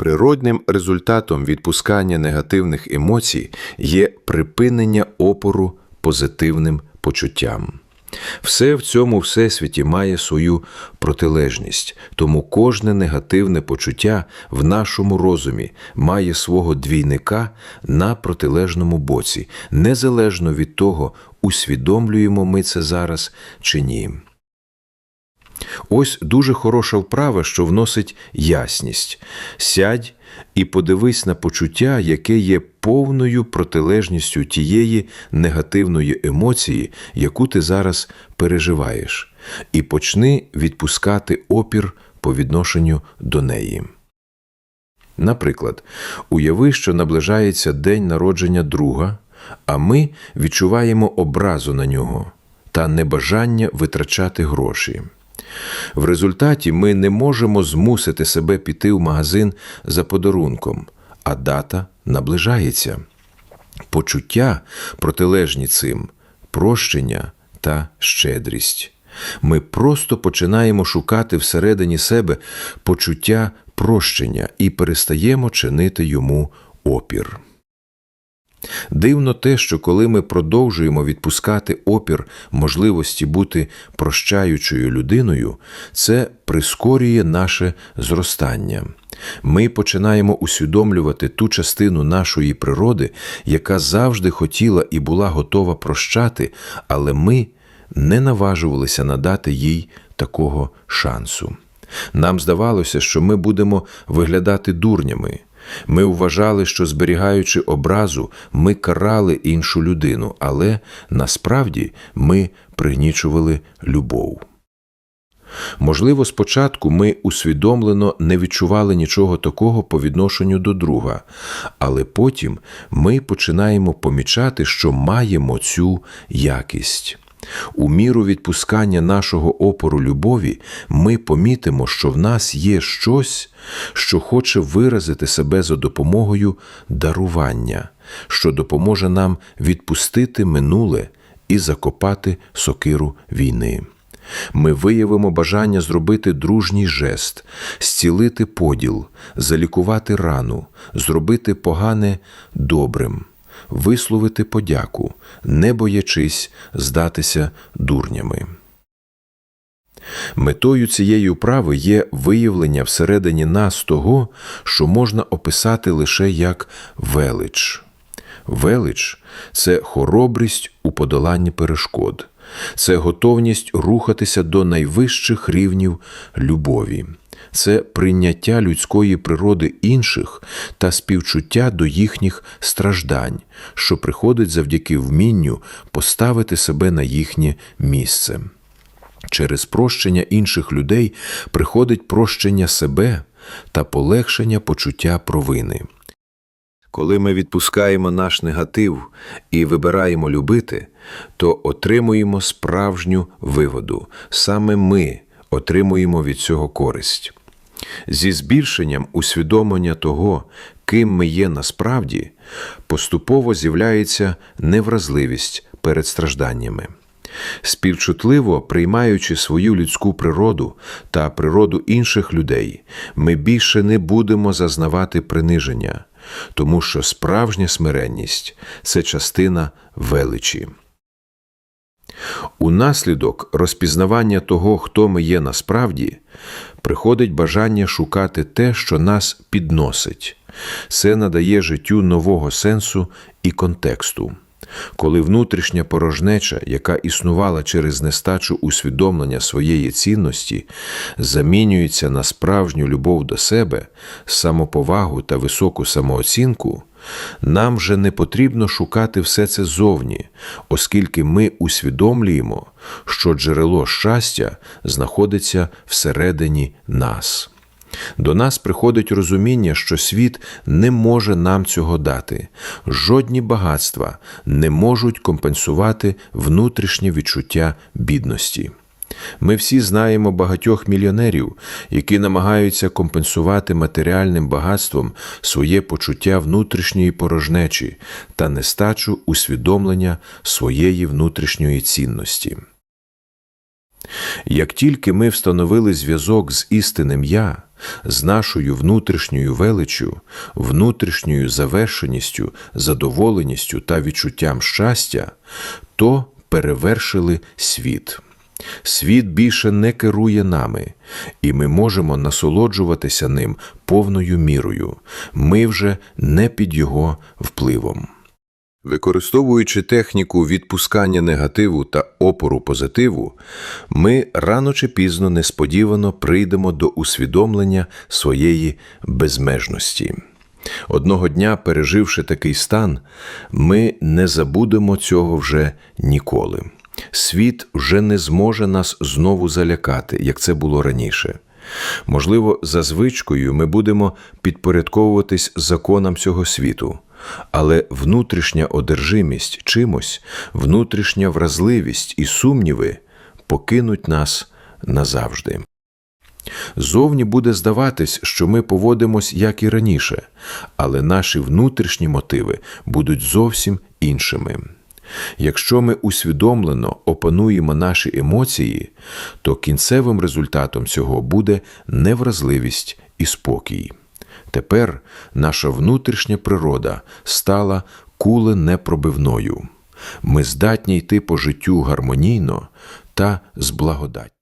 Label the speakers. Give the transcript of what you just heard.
Speaker 1: Природним результатом відпускання негативних емоцій є припинення опору позитивним почуттям. Все в цьому всесвіті має свою протилежність, тому кожне негативне почуття в нашому розумі має свого двійника на протилежному боці, незалежно від того, усвідомлюємо ми це зараз чи ні. Ось дуже хороша вправа, що вносить ясність. Сядь і подивись на почуття, яке є повною протилежністю тієї негативної емоції, яку ти зараз переживаєш, і почни відпускати опір по відношенню до неї. Наприклад, уяви, що наближається день народження друга, а ми відчуваємо образу на нього та небажання витрачати гроші. В результаті ми не можемо змусити себе піти в магазин за подарунком, а дата наближається. Почуття протилежні цим прощення та щедрість. Ми просто починаємо шукати всередині себе почуття прощення і перестаємо чинити йому опір. Дивно те, що коли ми продовжуємо відпускати опір можливості бути прощаючою людиною, це прискорює наше зростання. Ми починаємо усвідомлювати ту частину нашої природи, яка завжди хотіла і була готова прощати, але ми не наважувалися надати їй такого шансу. Нам здавалося, що ми будемо виглядати дурнями. Ми вважали, що зберігаючи образу, ми карали іншу людину, але насправді ми пригнічували любов. Можливо, спочатку ми усвідомлено не відчували нічого такого по відношенню до друга, але потім ми починаємо помічати, що маємо цю якість. У міру відпускання нашого опору любові ми помітимо, що в нас є щось, що хоче виразити себе за допомогою дарування, що допоможе нам відпустити минуле і закопати сокиру війни. Ми виявимо бажання зробити дружній жест, зцілити поділ, залікувати рану, зробити погане добрим висловити подяку, не боячись здатися дурнями. Метою цієї вправи є виявлення всередині нас того, що можна описати лише як велич. Велич це хоробрість у подоланні перешкод, це готовність рухатися до найвищих рівнів любові це прийняття людської природи інших та співчуття до їхніх страждань, що приходить завдяки вмінню поставити себе на їхнє місце. Через прощення інших людей приходить прощення себе та полегшення почуття провини. Коли ми відпускаємо наш негатив і вибираємо любити, то отримуємо справжню виводу. Саме ми отримуємо від цього користь. Зі збільшенням усвідомлення того, ким ми є насправді, поступово з'являється невразливість перед стражданнями. Співчутливо приймаючи свою людську природу та природу інших людей, ми більше не будемо зазнавати приниження, тому що справжня смиренність це частина величі. Унаслідок розпізнавання того, хто ми є насправді, приходить бажання шукати те, що нас підносить. Це надає життю нового сенсу і контексту. Коли внутрішня порожнеча, яка існувала через нестачу усвідомлення своєї цінності, замінюється на справжню любов до себе, самоповагу та високу самооцінку, нам вже не потрібно шукати все це зовні, оскільки ми усвідомлюємо, що джерело щастя знаходиться всередині нас. До нас приходить розуміння, що світ не може нам цього дати, жодні багатства не можуть компенсувати внутрішнє відчуття бідності. Ми всі знаємо багатьох мільйонерів, які намагаються компенсувати матеріальним багатством своє почуття внутрішньої порожнечі та нестачу усвідомлення своєї внутрішньої цінності. Як тільки ми встановили зв'язок з істинним Я, з нашою внутрішньою величчю, внутрішньою завершеністю, задоволеністю та відчуттям щастя, то перевершили світ. Світ більше не керує нами, і ми можемо насолоджуватися ним повною мірою. Ми вже не під його впливом. Використовуючи техніку відпускання негативу та опору позитиву, ми рано чи пізно несподівано прийдемо до усвідомлення своєї безмежності. Одного дня, переживши такий стан, ми не забудемо цього вже ніколи. Світ вже не зможе нас знову залякати, як це було раніше. Можливо, за звичкою ми будемо підпорядковуватись законам цього світу, але внутрішня одержимість чимось, внутрішня вразливість і сумніви покинуть нас назавжди. Зовні буде здаватись, що ми поводимось як і раніше, але наші внутрішні мотиви будуть зовсім іншими. Якщо ми усвідомлено опануємо наші емоції, то кінцевим результатом цього буде невразливість і спокій. Тепер наша внутрішня природа стала куленепробивною. Ми здатні йти по життю гармонійно та з благодаттю.